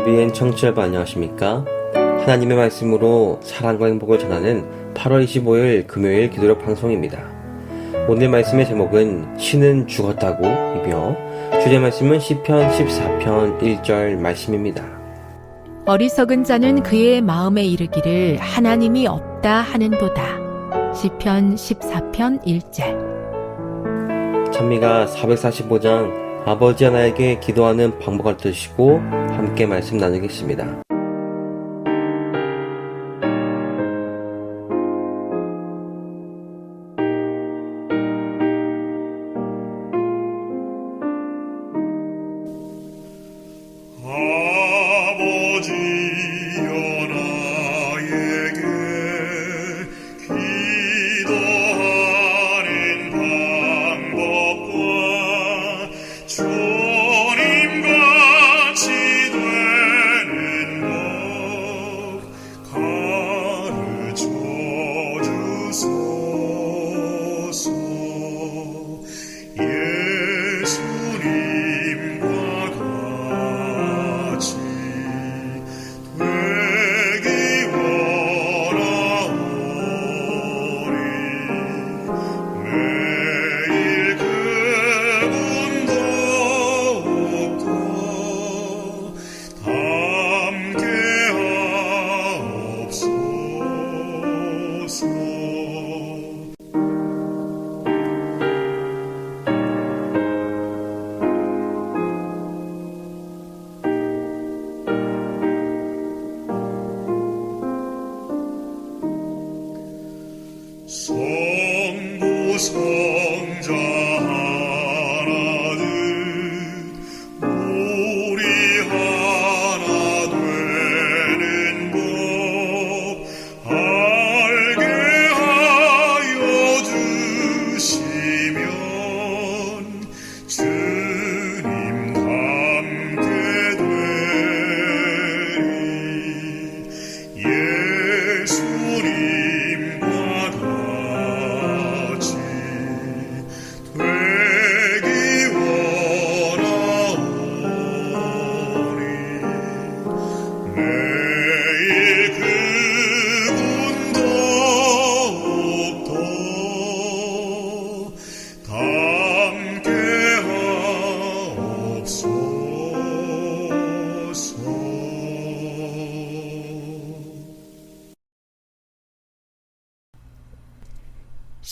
GBN 청취자 여러분 안녕하십니까? 하나님의 말씀으로 사랑과 행복을 전하는 8월 25일 금요일 기도력 방송입니다. 오늘 말씀의 제목은 신은 죽었다고 이며 주제 말씀은 시편 14편 1절 말씀입니다. 어리석은 자는 그의 마음에 이르기를 하나님이 없다 하는도다. 시편 14편 1절. 찬미가 445장 아버지 하나에게 기도하는 방법을 들으시고 함께 말씀 나누겠습니다.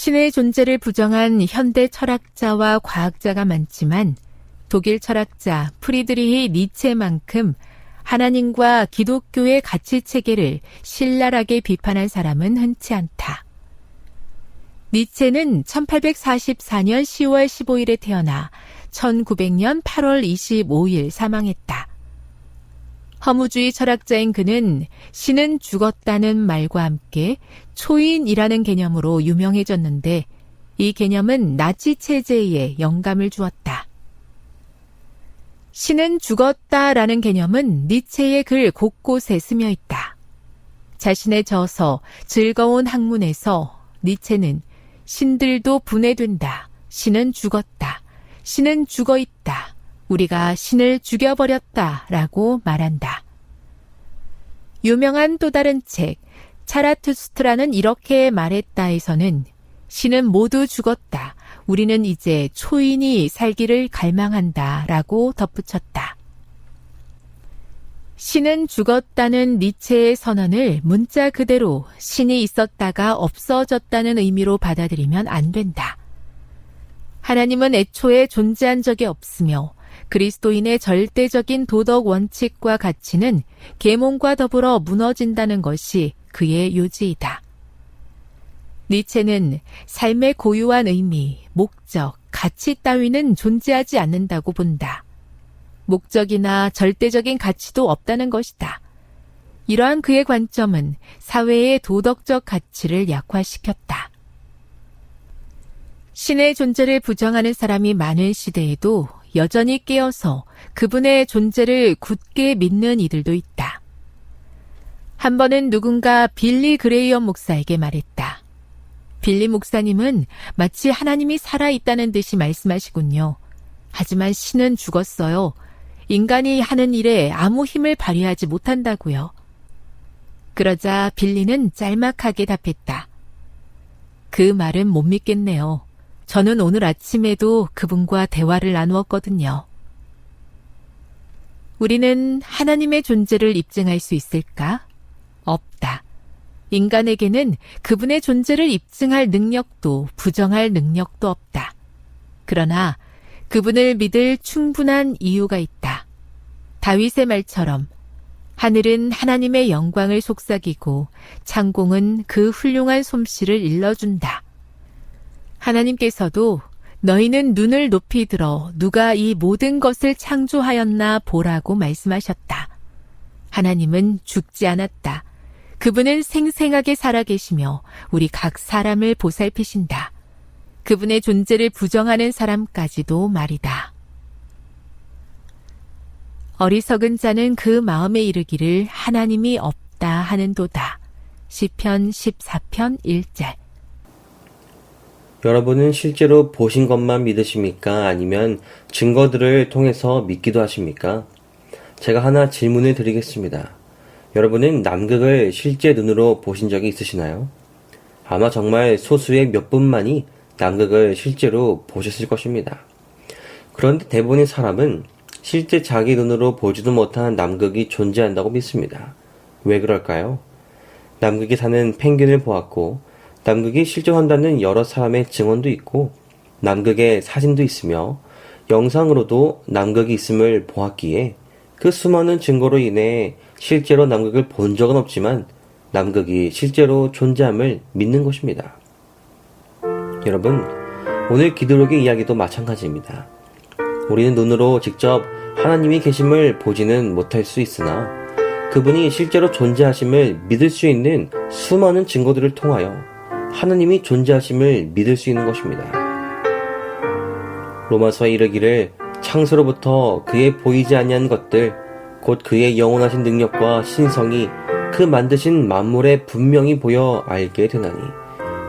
신의 존재를 부정한 현대 철학자와 과학자가 많지만 독일 철학자 프리드리히 니체만큼 하나님과 기독교의 가치 체계를 신랄하게 비판한 사람은 흔치 않다. 니체는 1844년 10월 15일에 태어나 1900년 8월 25일 사망했다. 허무주의 철학자인 그는 신은 죽었다는 말과 함께 초인이라는 개념으로 유명해졌는데 이 개념은 나치 체제에 영감을 주었다. 신은 죽었다라는 개념은 니체의 글 곳곳에 스며 있다. 자신의 저서 즐거운 학문에서 니체는 신들도 분해된다. 신은 죽었다. 신은 죽어 있다. 우리가 신을 죽여버렸다. 라고 말한다. 유명한 또 다른 책, 차라투스트라는 이렇게 말했다에서는 신은 모두 죽었다. 우리는 이제 초인이 살기를 갈망한다. 라고 덧붙였다. 신은 죽었다는 니체의 선언을 문자 그대로 신이 있었다가 없어졌다는 의미로 받아들이면 안 된다. 하나님은 애초에 존재한 적이 없으며 그리스도인의 절대적인 도덕 원칙과 가치는 계몽과 더불어 무너진다는 것이 그의 요지이다. 니체는 삶의 고유한 의미, 목적, 가치 따위는 존재하지 않는다고 본다. 목적이나 절대적인 가치도 없다는 것이다. 이러한 그의 관점은 사회의 도덕적 가치를 약화시켰다. 신의 존재를 부정하는 사람이 많은 시대에도 여전히 깨어서 그분의 존재를 굳게 믿는 이들도 있다. 한 번은 누군가 빌리 그레이엄 목사에게 말했다. 빌리 목사님은 마치 하나님이 살아있다는 듯이 말씀하시군요. 하지만 신은 죽었어요. 인간이 하는 일에 아무 힘을 발휘하지 못한다고요. 그러자 빌리는 짤막하게 답했다. 그 말은 못 믿겠네요. 저는 오늘 아침에도 그분과 대화를 나누었거든요. 우리는 하나님의 존재를 입증할 수 있을까? 없다. 인간에게는 그분의 존재를 입증할 능력도 부정할 능력도 없다. 그러나 그분을 믿을 충분한 이유가 있다. 다윗의 말처럼 하늘은 하나님의 영광을 속삭이고 창공은 그 훌륭한 솜씨를 일러준다. 하나님께서도 너희는 눈을 높이 들어 누가 이 모든 것을 창조하였나 보라고 말씀하셨다. 하나님은 죽지 않았다. 그분은 생생하게 살아계시며 우리 각 사람을 보살피신다. 그분의 존재를 부정하는 사람까지도 말이다. 어리석은 자는 그 마음에 이르기를 하나님이 없다 하는도다. 시편 14편 1절. 여러분은 실제로 보신 것만 믿으십니까? 아니면 증거들을 통해서 믿기도 하십니까? 제가 하나 질문을 드리겠습니다. 여러분은 남극을 실제 눈으로 보신 적이 있으시나요? 아마 정말 소수의 몇 분만이 남극을 실제로 보셨을 것입니다. 그런데 대부분의 사람은 실제 자기 눈으로 보지도 못한 남극이 존재한다고 믿습니다. 왜 그럴까요? 남극에 사는 펭귄을 보았고, 남극이 실존한다는 여러 사람의 증언도 있고, 남극의 사진도 있으며, 영상으로도 남극이 있음을 보았기에, 그 수많은 증거로 인해 실제로 남극을 본 적은 없지만, 남극이 실제로 존재함을 믿는 것입니다. 여러분, 오늘 기도록의 이야기도 마찬가지입니다. 우리는 눈으로 직접 하나님이 계심을 보지는 못할 수 있으나 그분이 실제로 존재하심을 믿을 수 있는 수많은 증거들을 통하여 하나님이 존재하심을 믿을 수 있는 것입니다. 로마서에 이르기를 창세로부터 그의 보이지 아니한 것들 곧 그의 영원하신 능력과 신성이 그 만드신 만물에 분명히 보여 알게 되나니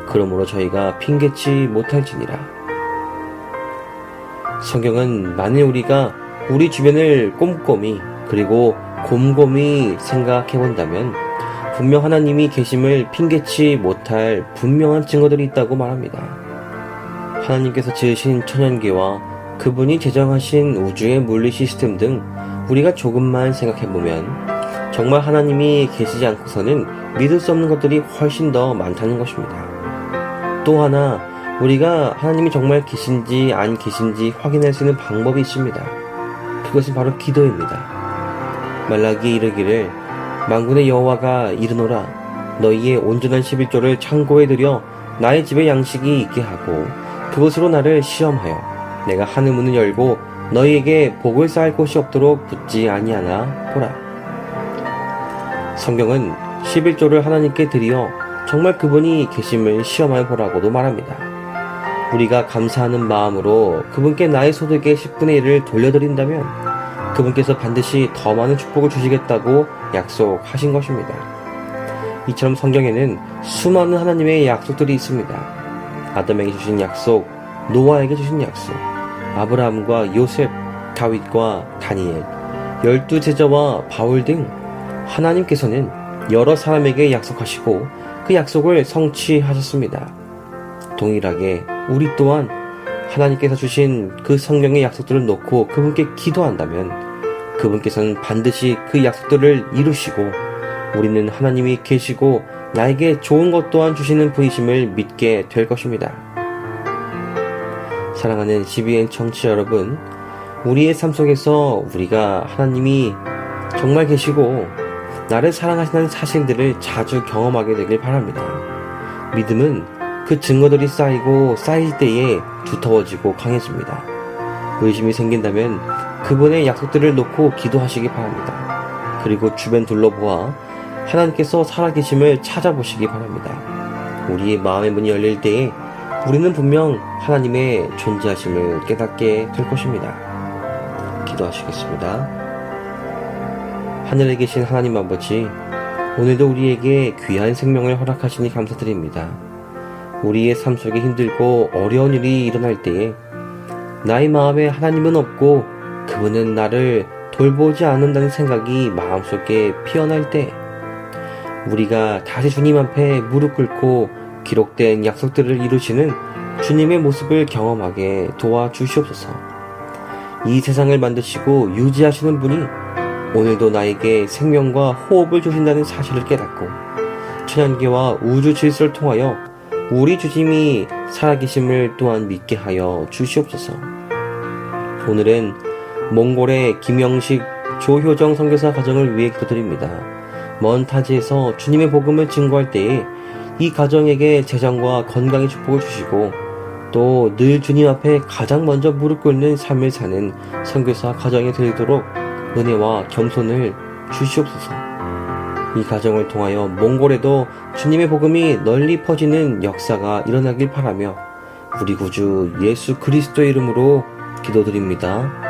그러므로 저희가 핑계치 못할지니라. 성경은 만일 우리가 우리 주변을 꼼꼼히 그리고 곰곰이 생각해 본다면 분명 하나님이 계심을 핑계치 못 할 분명한 증거들이 있다고 말합니다. 하나님께서 지으신 천연계와 그분이 제정하신 우주의 물리 시스템 등 우리가 조금만 생각해 보면 정말 하나님이 계시지 않고서는 믿을 수 없는 것들이 훨씬 더 많다는 것입니다. 또 하나 우리가 하나님이 정말 계신지 안 계신지 확인할 수 있는 방법이 있습니다. 그것은 바로 기도입니다. 말라기에 이르기를 만군의 여호와가 이르노라 너희의 온전한 11조를 창고에 들여 나의 집에 양식이 있게 하고 그것으로 나를 시험하여 내가 하늘 문을 열고 너희에게 복을 쌓을 곳이 없도록 붙지 아니하나 보라. 성경은 11조를 하나님께 드리어 정말 그분이 계심을 시험하여 보라고도 말합니다. 우리가 감사하는 마음으로 그분께 나의 소득의 10분의 1을 돌려드린다면 그분께서 반드시 더 많은 축복을 주시겠다고 약속하신 것입니다. 이처럼 성경에는 수많은 하나님의 약속들이 있습니다. 아담에게 주신 약속, 노아에게 주신 약속, 아브라함과 요셉, 다윗과 다니엘, 열두 제자와 바울 등 하나님께서는 여러 사람에게 약속하시고 그 약속을 성취하셨습니다. 동일하게 우리 또한 하나님께서 주신 그 성경의 약속들을 놓고 그분께 기도한다면 그분께서는 반드시 그 약속들을 이루시고 우리는 하나님이 계시고 나에게 좋은 것 또한 주시는 분이심을 믿게 될 것입니다. 사랑하는 CBN 청취자 여러분, 우리의 삶 속에서 우리가 하나님이 정말 계시고 나를 사랑하시는 사실들을 자주 경험하게 되길 바랍니다. 믿음은 그 증거들이 쌓이고 쌓일 때에 두터워지고 강해집니다. 의심이 생긴다면 그분의 약속들을 놓고 기도하시기 바랍니다. 그리고 주변 둘러보아 하나님께서 살아계심을 찾아보시기 바랍니다. 우리의 마음의 문이 열릴 때에 우리는 분명 하나님의 존재하심을 깨닫게 될 것입니다. 기도하시겠습니다. 하늘에 계신 하나님 아버지, 오늘도 우리에게 귀한 생명을 허락하시니 감사드립니다. 우리의 삶 속에 힘들고 어려운 일이 일어날 때에 나의 마음에 하나님은 없고 그분은 나를 돌보지 않는다는 생각이 마음속에 피어날 때 우리가 다시 주님 앞에 무릎 꿇고 기록된 약속들을 이루시는 주님의 모습을 경험하게 도와주시옵소서. 이 세상을 만드시고 유지하시는 분이 오늘도 나에게 생명과 호흡을 주신다는 사실을 깨닫고 천연계와 우주 질서를 통하여 우리 주님이 살아계심을 또한 믿게 하여 주시옵소서. 오늘은 몽골의 김영식 조효정 선교사 가정을 위해 기도드립니다. 먼 타지에서 주님의 복음을 증거할 때에 이 가정에게 재정과 건강의 축복을 주시고 또 늘 주님 앞에 가장 먼저 무릎 꿇는 삶을 사는 선교사 가정이 되도록 은혜와 겸손을 주시옵소서. 이 가정을 통하여 몽골에도 주님의 복음이 널리 퍼지는 역사가 일어나길 바라며 우리 구주 예수 그리스도의 이름으로 기도드립니다.